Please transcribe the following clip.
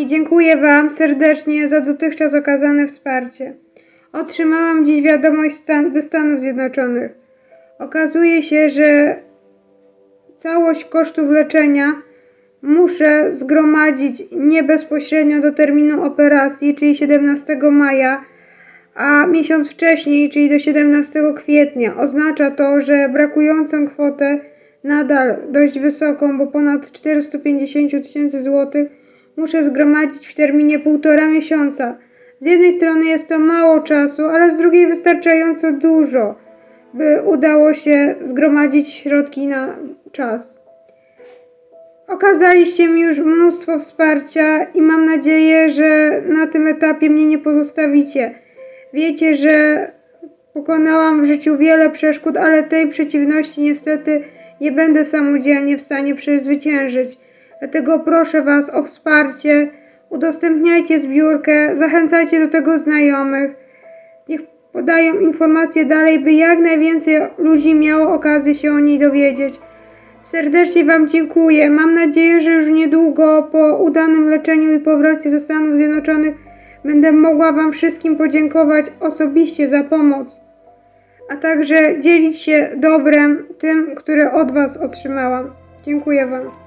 I dziękuję Wam serdecznie za dotychczas okazane wsparcie. Otrzymałam dziś wiadomość stan, ze Stanów Zjednoczonych. Okazuje się, że całość kosztów leczenia muszę zgromadzić nie bezpośrednio do terminu operacji, czyli 17 maja, a miesiąc wcześniej, czyli do 17 kwietnia. Oznacza to, że brakującą kwotę nadal dość wysoką, bo ponad 450 tysięcy złotych, muszę zgromadzić w terminie półtora miesiąca. Z jednej strony jest to mało czasu, ale z drugiej wystarczająco dużo, by udało się zgromadzić środki na czas. Okazaliście mi już mnóstwo wsparcia i mam nadzieję, że na tym etapie mnie nie pozostawicie. Wiecie, że pokonałam w życiu wiele przeszkód, ale tej przeciwności niestety nie będę samodzielnie w stanie przezwyciężyć. Dlatego proszę Was o wsparcie, udostępniajcie zbiórkę, zachęcajcie do tego znajomych. Niech podają informacje dalej, by jak najwięcej ludzi miało okazję się o niej dowiedzieć. Serdecznie Wam dziękuję. Mam nadzieję, że już niedługo po udanym leczeniu i powrocie ze Stanów Zjednoczonych będę mogła Wam wszystkim podziękować osobiście za pomoc, a także dzielić się dobrem tym, które od Was otrzymałam. Dziękuję Wam.